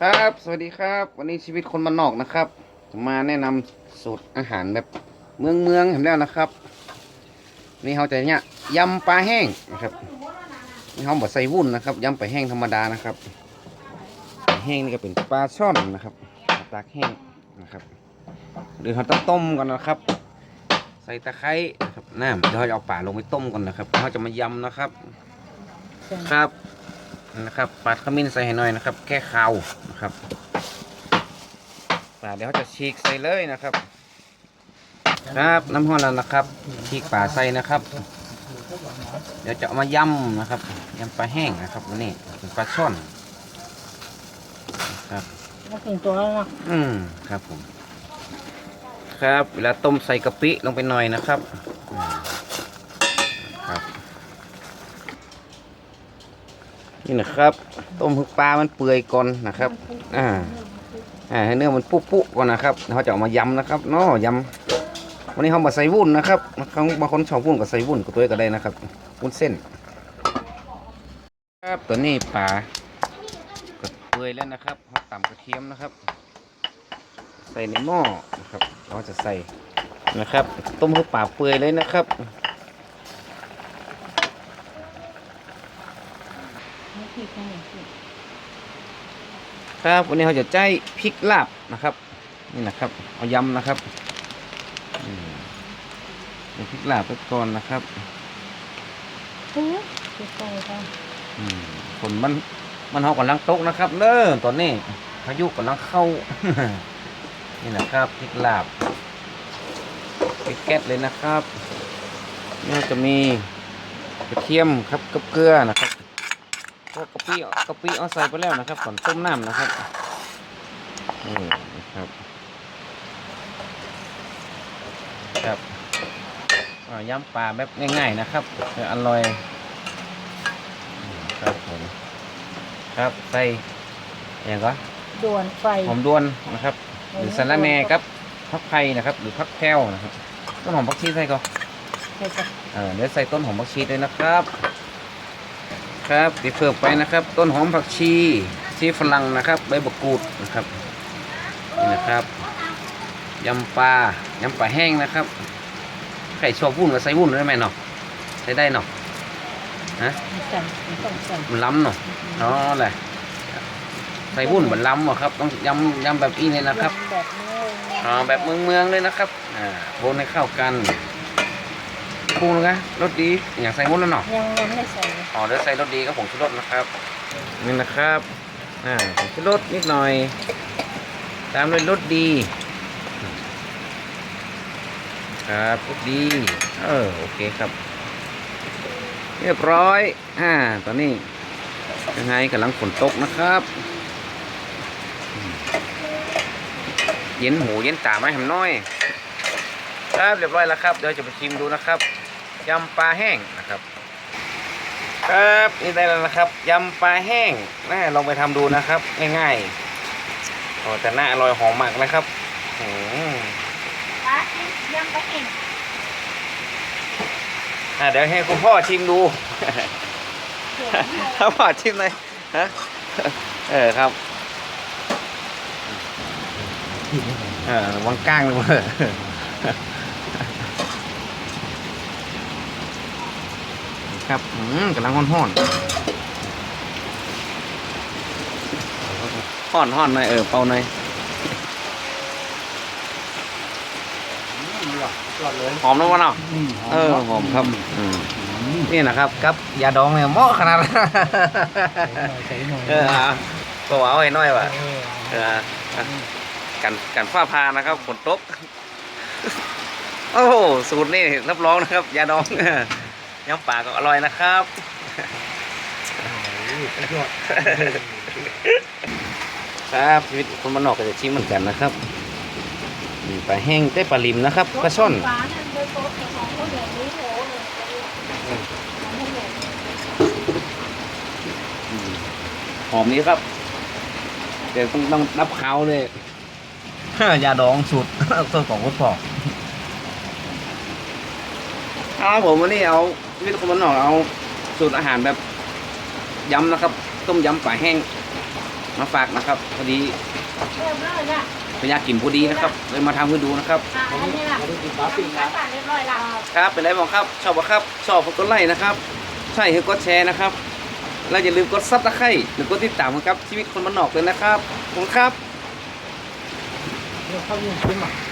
ครับ สวัสดีครับ วันนี้ชีวิตคนบ้านนอกนะครับ มาแนะนำสูตรอาหารแบบเมืองเมืองเห็นแล้วนะครับ นี่เขาจะเนี่ยยำปลาแห้งนะครับนี่เขาบอกใส่วุ้นนะครับยำปลาแห้งธรรมดานะครับแห้งนี่ก็เป็นปลาช่อนนะครับปลาแห้งนะครับหรือเขาต้องต้มก่อนนะครับ ใส่ตะไคร้ครับน้ำเดี๋ยวเขาจะเอาปลาลงไปต้มก่อนนะครับเขาจะมายำนะครับ ครับ นะครับปัดขมิ้นใส่ให้หน่อยนะครับ แค่ขาวนะครับปลาเดี๋ยวเขาจะฉีกใส่เลยนะครับ ครับน้ำห้อนแล้วนะครับฉีกปลาใส่นะครับ เดี๋ยวจะเอามายำนะครับยำปลาแห้งนะครับวันนี้เป็นปลาช่อนครับมาถึงตัวแล้วเนาะอืมครับผม ครับเวลาต้มใส่กะปิลงไปหน่อยนะครับอืมครับ นี่นะครับ ต้มปลามันเปื่อยก่อนนะครับ อ่า อ่าให้เนื้อมันปุ๊ๆก่อนนะครับเขาจะเอามายำนะครับเนาะยำวันนี้เขามาใส่วุ้นนะครับบางครั้งบางคนชอบวุ้นก็ใส่วุ้นก็ตัวก็ได้นะครับวุ้นเส้น ครับตัวนี้ปลาก็เปื่อยแล้วนะครับเขาตำกระเทียมนะครับ ใส่ในหม้อนะครับ เราจะใส่นะครับ ต้มให้ปลาเปื่อยเลยนะครับ ไม่ผิดไม่ผิด ครับวันนี้เขาจะใจพริกลาบนะครับนี่นะครับ เอายำนะครับอืมเอาพริกลาบไปก่อนนะครับอ้ยผิดไปกันอืมฝนมันมันเขากำลังตกนะครับเน้อตอนนี้พายุกำลังเข้า นี่นะครับพริกลาบพริกแก๊สเลยนะครับนี่จะมีกระเทียมครับกับเกลือนะครับ กกะปิกะปิเอาใส่ไปแล้วนะครับก่อนต้มน้ำนะครับนี่นะครับครับอ่ายำปลาแบบง่ายๆนะครับเพื่ออร่อยครับผมครับใส่อย่างก็ด่วนไฟหอมด้วนนะครับ หรือสะระแหน่ครับพักไผ่นะครับ หรือพักแก้วนะครับต้นหอมผักชีใส่ก็ใช่จ้ะเออเดี๋ยวใส่ต้นหอมผักชีด้วยนะครับ ครับติเพิ่มไปนะครับ ต้นหอมผักชีชีฝรั่งนะครับ ใบมะกรูดนะครับนี่นะครับยำปลายำปลาแห้งนะครับใครชอบวุ้นก็ใส่วุ้นได้ไหมเนาะใส่ได้เนาะฮะไม่ใส่ไม่ต้องใส่มันล้ำเนาะอ๋อแหละใส่วุ้นเหมือนล้ำเหรอครับ ต้องยำยำแบบอีเลยนะครับแบบนี้เลยอ๋อแบบเมืองเมืองๆเลยนะครับอ่าโบนให้เข้ากัน ปรุงแล้วนะรสดีอย่างใส่หมดแล้วเนาะยังยังไม่ใส่อ๋อเดี๋ยวใส่รสดีก็ผงชูรสนะครับนี่นะครับอ่าผงชูรสนิดหน่อย ตามด้วยรสดี ครับรสดีเออโอเคครับ เรียบร้อยอ่าตอนนี้ยังไงกำลังฝนตกนะครับอืมเย็นหูเย็นตาไหมหำน้อย ครับเรียบร้อยแล้วครับเดี๋ยวจะไปชิมดูนะครับ ยำปลาแห้งนะครับ ครับนี่ได้แล้วนะครับยำปลาแห้งน่าลองไปทำดูนะครับ ง่ายๆโอ้แต่น่าอร่อยหอมมากนะครับอืมปลายังไปเองอะเดี๋ยวให้คุณพ่อชิมดูครับพ่อชิมหน่อยฮะเออครับเออวางก้างเลย ครับอืมกำลังห้อนๆห้อนห้อนๆหน่อยเออเป่าหน่อยจอดเลยหอมนะวะเนาะเออหอมครับอืมนี่นะครับกับยาดองเนี่ยเหมาะขนาดใส่หน่อยเอออะก็เอาให้หน่อยว่ะเออเอออะกันกันฟ้าพานะครับฝนตกโอ้โหสูตรนี่รับรองนะครับยาดอง ยำป่าก็อร่อยนะครับยอดครับชีวิตคนบ้านนอกก็จะชิมเหมือนกันนะครับมีปลาแห้งได้ปลาลิมนะครับปลาช่อนปลานั่นโดยโต๊ะของคนอย่างนี้โหเลยอืมหอมนี้ครับ เดี๋ยวต้องต้องนับเขาเลยยาดองสูตรสูตรของคุณพ่อ เอาผมวันนี้เอาชีวิตคนบ้านนอกเอาสูตรอาหารแบบยำนะครับ ต้มยำปลาแห้งมาฝากนะครับพอดีเรียบร้อยละพยากกินพอดีนะครับเลยมาทำให้ดูนะครับอะอันนี้ล่ะมาดูกินปลาปิ้งนะปลาเรียบร้อยละครับเป็นไรบ้างครับ ชอบปะครับ ชอบกดไลค์นะครับ ใช่คือกดแชร์นะครับแล้วอย่าลืมกดซับตะไคร้หรือกดติดตามนะครับชีวิตคนมันนอกเลยนะครับขอบคุณครับ